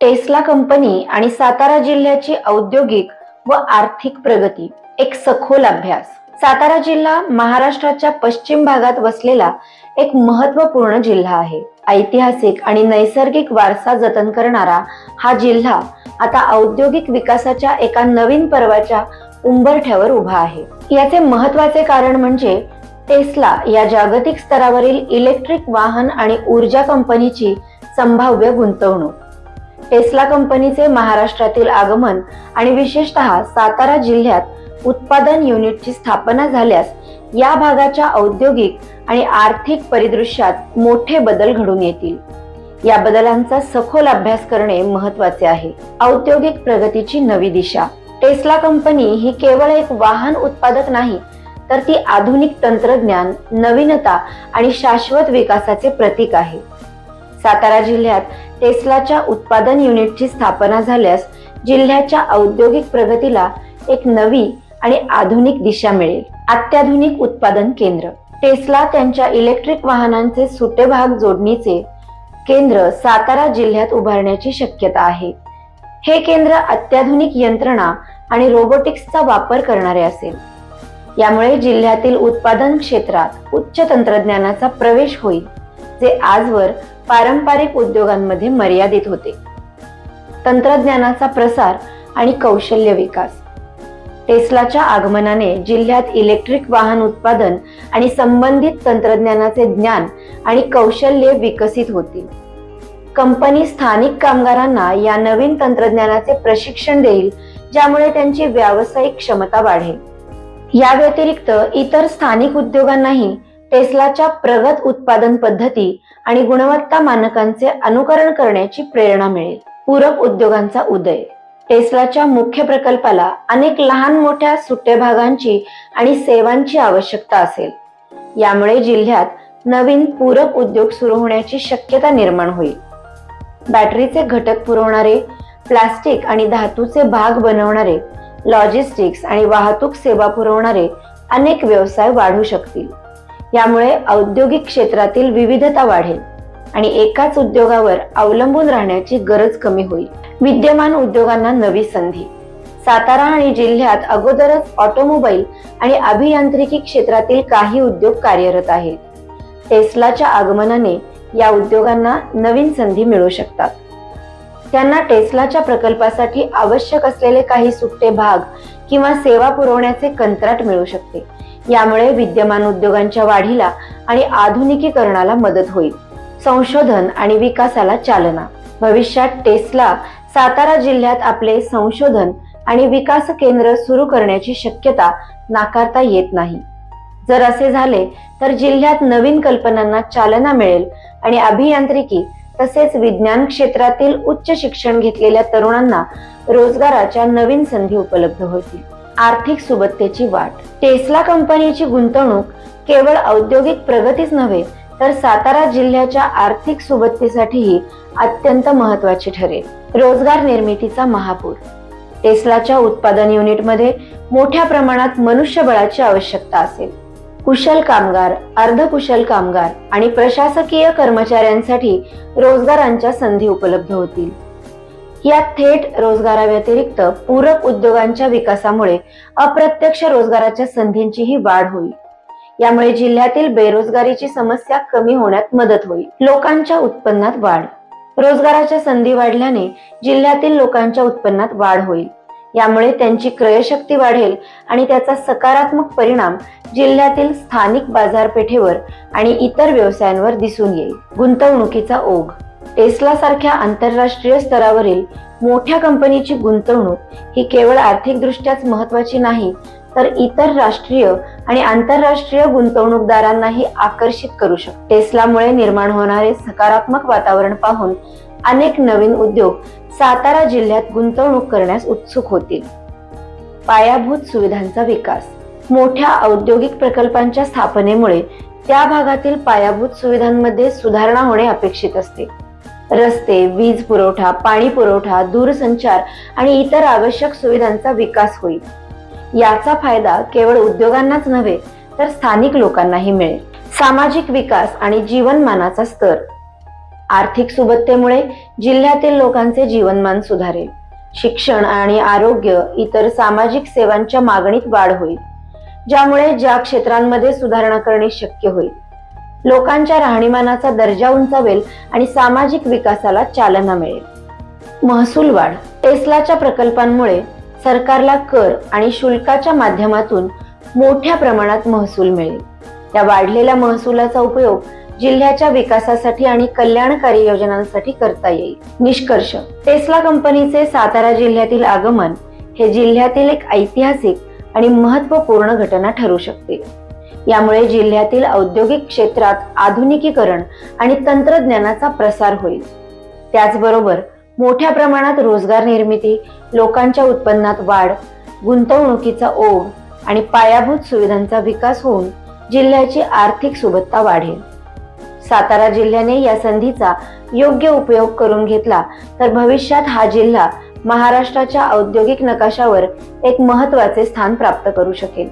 Tesla company आणि सातारा जिल्ह्याची औद्योगिक व आर्थिक प्रगती एक सखोल अभ्यास. सातारा जिल्हा महाराष्ट्राच्या पश्चिम भागात वसलेला एक महत्त्वपूर्ण जिल्हा आहे. ऐतिहासिक आणि नैसर्गिक वारसा जतन करणारा हा जिल्हा आता औद्योगिक विकासाच्या एका नवीन पर्वाच्या उंबरठ्यावर उभा आहे. याचे महत्त्वाचे कारण म्हणजे टेस्ला या जागतिक स्तरावरील इलेक्ट्रिक वाहन आणि ऊर्जा कंपनीची संभाव्य गुंतवणूक. टेस्ला कंपनीचे महाराष्ट्रातील आगमन आणि विशेषतः सातारा जिल्ह्यात उत्पादन युनिटची स्थापना झाल्यास या भागाच्या औद्योगिक आणि आर्थिक परिदृश्यात मोठे बदल घडून येतील. या बदलांचा सखोल अभ्यास करणे महत्त्वाचे आहे. औद्योगिक प्रगतीची नवी दिशा. टेस्ला कंपनी ही केवळ एक वाहन उत्पादक नाही तर ती आधुनिक तंत्रज्ञान नवीनता आणि शाश्वत विकासाचे प्रतीक आहे. सातारा जिल्ह्यात टेस्लाच्या उत्पादन युनिटची स्थापना झाल्यास जिल्ह्याच्या औद्योगिक प्रगतीला एक नवी आणि आधुनिक दिशा मिळेल. अत्याधुनिक उत्पादन केंद्र. टेस्ला त्यांच्या इलेक्ट्रिक वाहनांचे सुटे भाग जोडणीचे केंद्र सातारा जिल्ह्यात उभारण्याची शक्यता आहे. हे केंद्र अत्याधुनिक यंत्रणा आणि रोबोटिक्सचा वापर करणारे असेल. यामुळे जिल्ह्यातील उत्पादन क्षेत्रात उच्च तंत्रज्ञानाचा प्रवेश होईल जे आजवर पारंपरिक उद्योगांमध्ये मर्यादित होते. तंत्रज्ञानाचा प्रसार आणि कौशल्य विकास. टेस्लाच्या आगमनाने जिल्ह्यात इलेक्ट्रिक वाहन उत्पादन आणि संबंधित तंत्रज्ञानाचे ज्ञान आणि कौशल्य विकसित होतील. कंपनी स्थानिक कामगारांना या नवीन तंत्रज्ञानाचे प्रशिक्षण देईल ज्यामुळे त्यांची व्यावसायिक क्षमता वाढेल. या व्यतिरिक्त इतर स्थानिक उद्योगांनाही टेस्लाच्या प्रगत उत्पादन पद्धती आणि गुणवत्ता मानकांचे अनुकरण करण्याची प्रेरणा मिळेल. पूरक उद्योगांचा उदय. टेस्लाच्या मुख्य प्रकल्पाला अनेक लहान मोठ्या सुट्टे भागांची आणि सेवांची आवश्यकता असेल. यामुळे जिल्ह्यात नवीन पूरक उद्योग सुरू होण्याची शक्यता निर्माण होईल. बॅटरीचे घटक पुरवणारे प्लास्टिक आणि धातूचे भाग बनवणारे लॉजिस्टिक्स आणि वाहतूक सेवा पुरवणारे अनेक व्यवसाय वाढू शकतील. यामुळे औद्योगिक क्षेत्रातील विविधता वाढेल आणि एकाच उद्योगावर अवलंबून राहण्याची गरज कमी होईल. विद्यमान उद्योगांना नवी संधी. सातारा आणि जिल्ह्यात अगोदरच ऑटोमोबाईल आणि अभियांत्रिकी क्षेत्रातील काही उद्योग कार्यरत आहेत. टेस्लाच्या आगमनाने या उद्योगांना नवीन संधी मिळू शकतात. त्यांना टेस्लाच्या प्रकल्पासाठी आवश्यक असलेले काही सुट्टे भाग किंवा सेवा पुरवण्याचे कंत्राट मिळू शकते. यामुळे विद्यमान उद्योगांच्या वाढीला आणि आधुनिकीकरणाला मदत होईल. संशोधन आणि विकासाला चालना. भविष्यात टेस्ला सातारा जिल्ह्यात आपले संशोधन आणि विकास केंद्र सुरू करण्याची शक्यता नाकारता येत नाही. जर असे झाले तर जिल्ह्यात नवीन कल्पनांना चालना मिळेल आणि अभियांत्रिकी तसेच विज्ञान क्षेत्रातील उच्च शिक्षण घेतलेल्या तरुणांना रोजगाराच्या नवीन संधी उपलब्ध होतील. आर्थिक सुबत्तेची वाट. टेस्ला कंपनीची गुंतवणूक केवळ औद्योगिक प्रगतीच नव्हे तर सातारा जिल्ह्याच्या आर्थिक सुबत्तेसाठीही अत्यंत महत्वाची ठरेल. रोजगार निर्मितीचा महापूर. टेस्लाच्या उत्पादन युनिटमध्ये मोठ्या प्रमाणात मनुष्यबळाची आवश्यकता असेल. कुशल कामगार अर्धकुशल कामगार आणि प्रशासकीय कर्मचाऱ्यांसाठी रोजगारांच्या संधी उपलब्ध होतील. या थेट रोजगाराव्यतिरिक्त पूरक उद्योगांच्या विकासामुळे अप्रत्यक्ष रोजगाराच्या संधींचीही वाढ होईल. यामुळे जिल्ह्यातील बेरोजगारीची समस्या कमी होण्यात मदत होईल. लोकांच्या उत्पन्नात वाढ. रोजगाराच्या संधी वाढल्याने जिल्ह्यातील लोकांच्या उत्पन्नात वाढ होईल. यामुळे त्यांची क्रयशक्ती वाढेल आणि त्याचा सकारात्मक परिणाम जिल्ह्यातील स्थानिक बाजारपेठेवर आणि इतर व्यवसायांवर दिसून येईल. गुंतवणुकीचा ओघ. टेस्ला सारख्या आंतरराष्ट्रीय स्तरावरील मोठ्या कंपनीची गुंतवणूक ही केवळ आर्थिकदृष्ट्याच महत्वाची नाही तर इतर राष्ट्रीय आणि आंतरराष्ट्रीय गुंतवणूकदारांनाही आकर्षित करू शकते. टेस्लामुळे निर्माण होणारे सकारात्मक वातावरण पाहून अनेक नवीन उद्योग सातारा जिल्ह्यात गुंतवणूक करण्यास उत्सुक होतील. पायाभूत सुविधांचा विकास मोठ्या औद्योगिक प्रकल्पांच्या स्थापनेमुळे त्या भागातील पायाभूत सुविधांमध्ये सुधारणा होणे अपेक्षित असते. रस्ते वीज पुरवठा पाणी पुरवठा दूरसंचार आणि इतर आवश्यक सुविधांचा विकास होईल. याचा फायदा केवळ उद्योगांनाच नव्हे तर स्थानिक लोकांनाही मिळेल. सामाजिक विकास आणि जीवनमानाचा स्तर. आर्थिक सुबत्तेमुळे जिल्ह्यातील लोकांचे जीवनमान सुधारेल. शिक्षण आणि आरोग्य इतर सामाजिक सेवांच्या मागणीत वाढ होईल ज्यामुळे ज्या क्षेत्रांमध्ये सुधारणा करणे शक्य होईल. लोकांच्या राहणीमानाचा दर्जा उंचावेल आणि सामाजिक विकासाला चालना मिळेल. महसूल वाढ टेस्लाच्या प्रकल्पांमुळे सरकारला कर आणि शुल्काच्या माध्यमातून मोठ्या प्रमाणात महसूल मिळेल. या वाढलेल्या महसुलाचा उपयोग जिल्ह्याच्या विकासासाठी आणि कल्याणकारी योजनांसाठी करता येईल. निष्कर्ष टेस्ला कंपनीचे सातारा जिल्ह्यातील आगमन हे जिल्ह्यातील एक ऐतिहासिक आणि महत्त्वपूर्ण घटना ठरू शकते. यामुळे जिल्ह्यातील औद्योगिक क्षेत्रात आधुनिकीकरण आणि तंत्रज्ञानाचा प्रसार होईल. त्याचबरोबर मोठ्या प्रमाणात रोजगार निर्मिती लोकांच्या उत्पन्नात वाढ गुंतवणुकीचा ओघ आणि पायाभूत सुविधांचा विकास होऊन जिल्ह्याची आर्थिक सुबत्ता वाढेल. सातारा जिल्ह्याने या संधीचा योग्य उपयोग करून घेतला तर भविष्यात हा जिल्हा महाराष्ट्राच्या औद्योगिक नकाशावर एक महत्त्वाचे स्थान प्राप्त करू शकेल.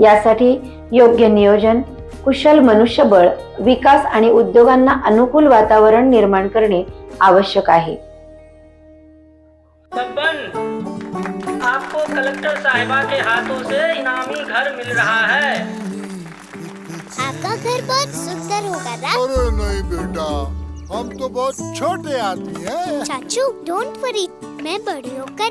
यासाठी योग्य नियोजन कुशल मनुष्यबळ विकास आणि उद्योगांना अनुकूल वातावरण निर्माण करणे आवश्यक आहे. बब्बन आपको कलेक्टर साहिबा के हाथों से इनामी घर मिल रहा है। आपका घर बहुत सुंदर होगा ना अरे नहीं बेटा हम तो बहुत छोटे आदमी हैं। चाचू डोंट वरी मैं बड़ी होकर